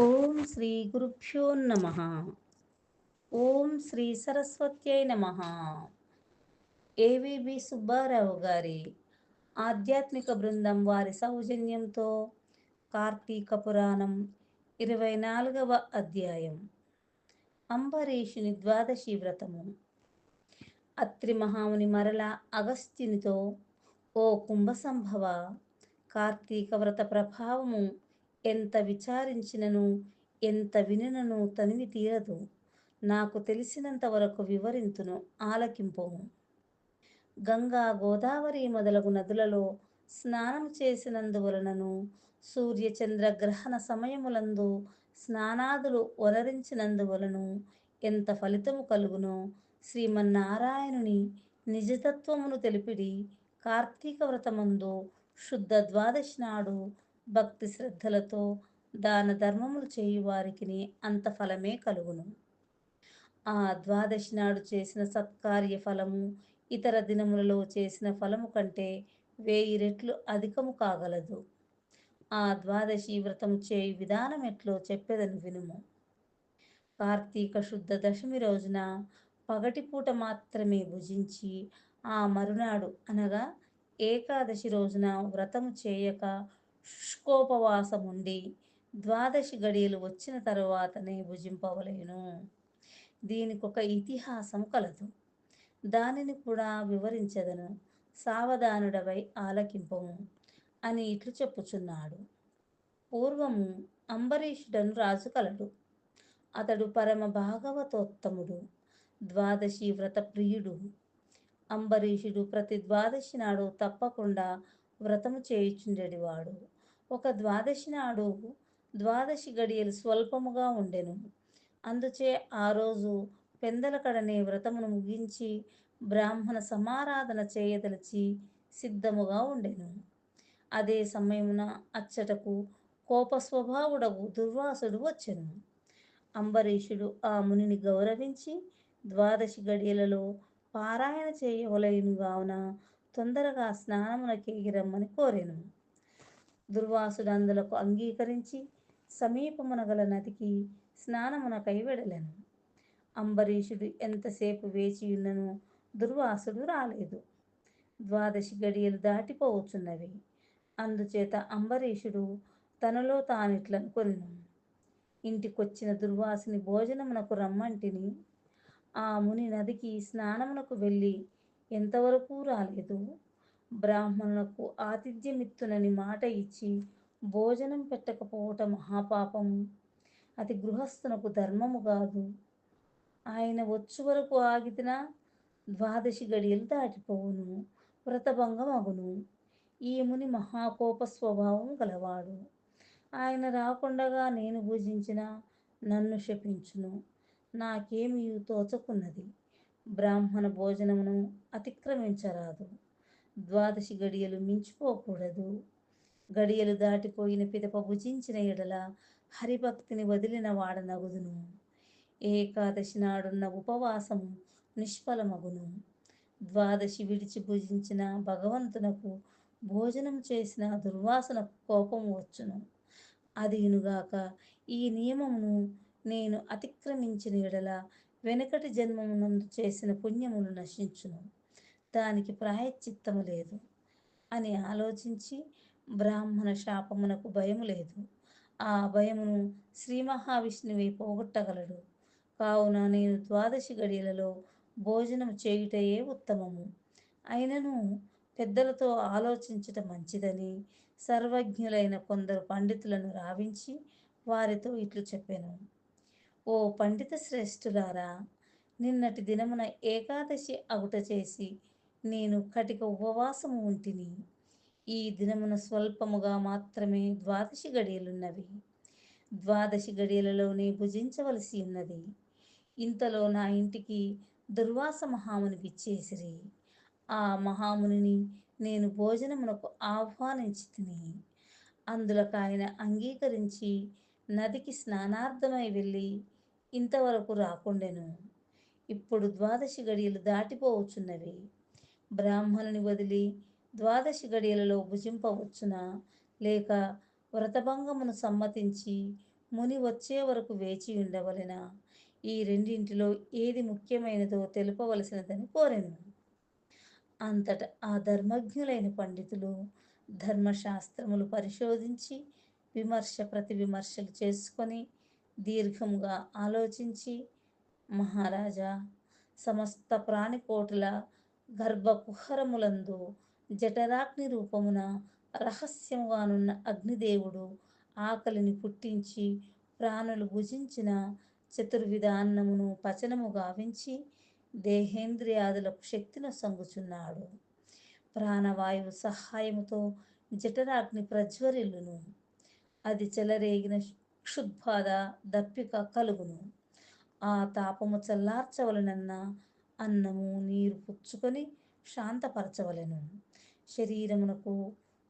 ఓం శ్రీ గురుభ్యో నమ. ఓం శ్రీ సరస్వత్యై నమ. ఏవిబి సుబ్బారావు గారి ఆధ్యాత్మిక బృందం వారి సౌజన్యంతో కార్తీక పురాణం ఇరవై నాలుగవ అధ్యాయం. అంబరీషుని ద్వాదశి వ్రతము. అత్రి మహాముని మరల అగస్త్యునితో ఓ కుంభసంభవ కార్తీక వ్రత ప్రభావము ఎంత విచారించినను ఎంత వినినను తనివి తీరదు. నాకు తెలిసినంత వరకు వివరింతును ఆలకింపోము. గంగా గోదావరి మొదలగు నదులలో స్నానం చేసినందువలనను సూర్యచంద్ర గ్రహణ సమయములందు స్నానాదులు వలరించినందువలను ఎంత ఫలితము కలుగునో శ్రీమన్నారాయణుని నిజతత్వమును తెలిపిడి కార్తీక వ్రతమందు శుద్ధ ద్వాదశి నాడు భక్తి శ్రద్ధలతో దాన ధర్మములు చేయు వారికి అంత ఫలమే కలుగును. ఆ ద్వాదశి నాడు చేసిన సత్కార్య ఫలము ఇతర దినములలో చేసిన ఫలము కంటే వేయి రెట్లు అధికము కాగలదు. ఆ ద్వాదశి వ్రతం చేయు విధానం ఎట్లో చెప్పేదని వినుము. కార్తీక శుద్ధ దశమి రోజున పగటిపూట మాత్రమే భుజించి ఆ మరునాడు అనగా ఏకాదశి రోజున వ్రతము చేయక శుష్కోపవాసముండి ద్వాదశి గడియలు వచ్చిన తరువాతనే భుజింపవలేను. దీనికి ఒక ఇతిహాసం కలదు. దానిని కూడా వివరించదను. సావధానుడవై ఆలకింపము అని ఇట్లు చెప్పుచున్నాడు. పూర్వము అంబరీషుడను రాజు కలడు. అతడు పరమ భాగవతోత్తముడు ద్వాదశి వ్రత ప్రియుడు. అంబరీషుడు ప్రతి ద్వాదశి నాడు తప్పకుండా వ్రతము చేయుచుండెడివాడు. ఒక ద్వాదశి నాడు ద్వాదశి గడియలు స్వల్పముగా ఉండెను. అందుచే ఆ రోజు పెందలకడనే వ్రతమును ముగించి బ్రాహ్మణ సమారాధన చేయదలిచి సిద్ధముగా ఉండెను. అదే సమయమున అచ్చటకు కోప స్వభావుడగు దుర్వాసుడు వచ్చెను. అంబరీషుడు ఆ మునిని గౌరవించి ద్వాదశి గడియలలో పారాయణ చేయవలయను కావున తొందరగా స్నానమునకేగి రమ్మని కోరెను. దుర్వాసుడు అందులకు అంగీకరించి సమీపమున గల నదికి స్నానమునకై వెడలెను అంబరీషుడు ఎంతసేపు వేచియున్నను దుర్వాసుడు రాలేదు. ద్వాదశి గడియలు దాటిపోవచ్చున్నవి. అందుచేత అంబరీషుడు తనలో తానిట్లనుకొనిను ఇంటికొచ్చిన దుర్వాసుని భోజనమునకు రమ్మంటిని ఆ ముని నదికి స్నానమునకు వెళ్ళి ఎంతవరకు రాలేదు? బ్రాహ్మణులకు ఆతిథ్యమిత్తునని మాట ఇచ్చి భోజనం పెట్టకపోవటం మహాపాపము అది గృహస్థునకు ధర్మము కాదు. ఆయన వచ్చు వరకు ఆగితిన ద్వాదశి గడియలు దాటిపోవును వ్రతభంగం అగును ఈ ముని మహాకోప స్వభావం గలవాడు. ఆయన రాకుండగా నేను పూజించిన నన్ను శపించును. నాకేమీ తోచకున్నది. బ్రాహ్మణ భోజనమును అతిక్రమించరాదు. ద్వాదశి గడియలు మించిపోకూడదు. గడియలు దాటిపోయిన పిదప భుజించిన ఎడల హరిభక్తిని వదిలిన వాడనగుదును ఏకాదశి నాడున్న ఉపవాసము నిష్ఫలమగును. ద్వాదశి విడిచి భుజించిన భగవంతునకు భోజనం చేసిన దుర్వాసనకు కోపం వచ్చును. అదినుగాక ఈ నియమమును నేను అతిక్రమించిన ఎడల వెనుకటి జన్మమునందు చేసిన పుణ్యములు నశించును. దానికి ప్రాయశ్చిత్తము లేదు అని ఆలోచించి బ్రాహ్మణ శాపమునకు భయము లేదు. ఆ భయమును శ్రీ మహావిష్ణువే పోగొట్టగలడు. కావున నేను ద్వాదశి గడియలలో భోజనం చేయుటయే ఉత్తమము. అయినను పెద్దలతో ఆలోచించటం మంచిదని సర్వజ్ఞులైన కొందరు పండితులను రావించి వారితో ఇట్లు చెప్పాను. ఓ పండిత శ్రేష్ఠులారా నిన్నటి దినమున ఏకాదశి అగుట చేసి నేను కటిక ఉపవాసము ఉంటిని. ఈ దినమున స్వల్పముగా మాత్రమే ద్వాదశి గడియలున్నవి. ద్వాదశి గడియలలోనే భుజించవలసి ఉన్నది. ఇంతలో నా ఇంటికి దుర్వాస మహాముని విచ్చేసిరి ఆ మహామునిని నేను భోజనమునకు ఆహ్వానించి తిని అందులకు ఆయన అంగీకరించి నదికి స్నానార్థమై వెళ్ళి ఇంతవరకు రాకుండెను. ఇప్పుడు ద్వాదశి గడియలు దాటిపోవచ్చున్నవి. బ్రాహ్మణుని వదిలి ద్వాదశి గడియలలో భుజింపవచ్చునా? లేక వ్రతభంగమును సమ్మతించి ముని వచ్చే వరకు వేచి ఉండవలెన? ఈ రెండింటిలో ఏది ముఖ్యమైనదో తెలుపవలసినదని కోరెను. అంతట ఆ ధర్మజ్ఞులైన పండితులు ధర్మశాస్త్రములు పరిశోధించి విమర్శ ప్రతి విమర్శలు చేసుకొని దీర్ఘంగా ఆలోచించి మహారాజా సమస్త ప్రాణికోటుల గర్భకుహరములందు జఠరాగ్ని రూపమున రహస్యముగానున్న అగ్నిదేవుడు ఆకలిని పుట్టించి ప్రాణులు భుజించిన చతుర్విధాన్నమును పచనము గావించి దేహేంద్రియాదులకు శక్తిని సంగుచున్నాడు ప్రాణవాయువు సహాయముతో జఠరాగ్ని ప్రజ్వరిల్లును. అది చెలరేగిన క్షుద్బాధ దప్పిక కలుగును. ఆ తాపము చల్లార్చవలనన్న అన్నము నీరు పుచ్చుకొని శాంతపరచవలెను. శరీరమునకు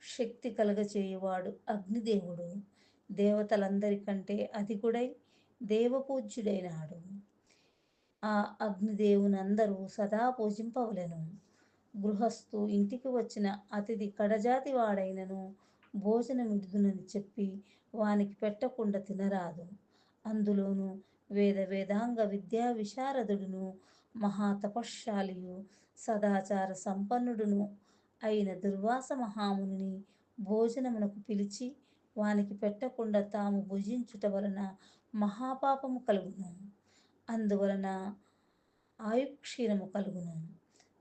శక్తి కలగచేయువాడు అగ్నిదేవుడు. దేవతలందరికంటే అధికుడై దేవపూజ్యుడైనాడు. ఆ అగ్నిదేవునందరూ సదా పూజింపవలెను. గృహస్థు ఇంటికి వచ్చిన అతిథి కడజాతి వాడైనను భోజనమిడుదునని చెప్పి వానికి పెట్టకుండా తినరాదు. అందులోను వేద వేదాంగ విద్యా విశారదుడును మహాతపశ్శాలియు సదాచార సంపన్నుడును అయిన దుర్వాస మహాముని భోజనమునకు పిలిచి వానికి పెట్టకుండా తాము భుజించుట వలన మహాపాపము కలుగును. అందువలన ఆయుక్షీణము కలుగును.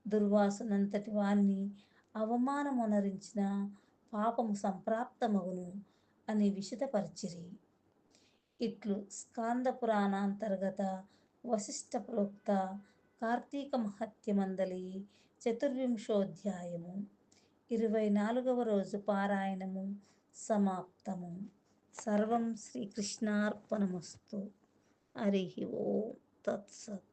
దుర్వాసునంతటి వాణ్ణి అవమానమునరించిన పాపము సంప్రాప్తమగును అని విశదపరిచిరి. ఇట్లు స్కాంద పురాణాంతర్గత వశిష్ఠ ప్రోక్త కార్తీక మహత్యమందలి చతుర్వింశోధ్యాయము. ఇరవై నాలుగవ రోజు పారాయణము సమాప్తము. సర్వం శ్రీకృష్ణార్పణమస్తు. హరి ఓం తత్సత్.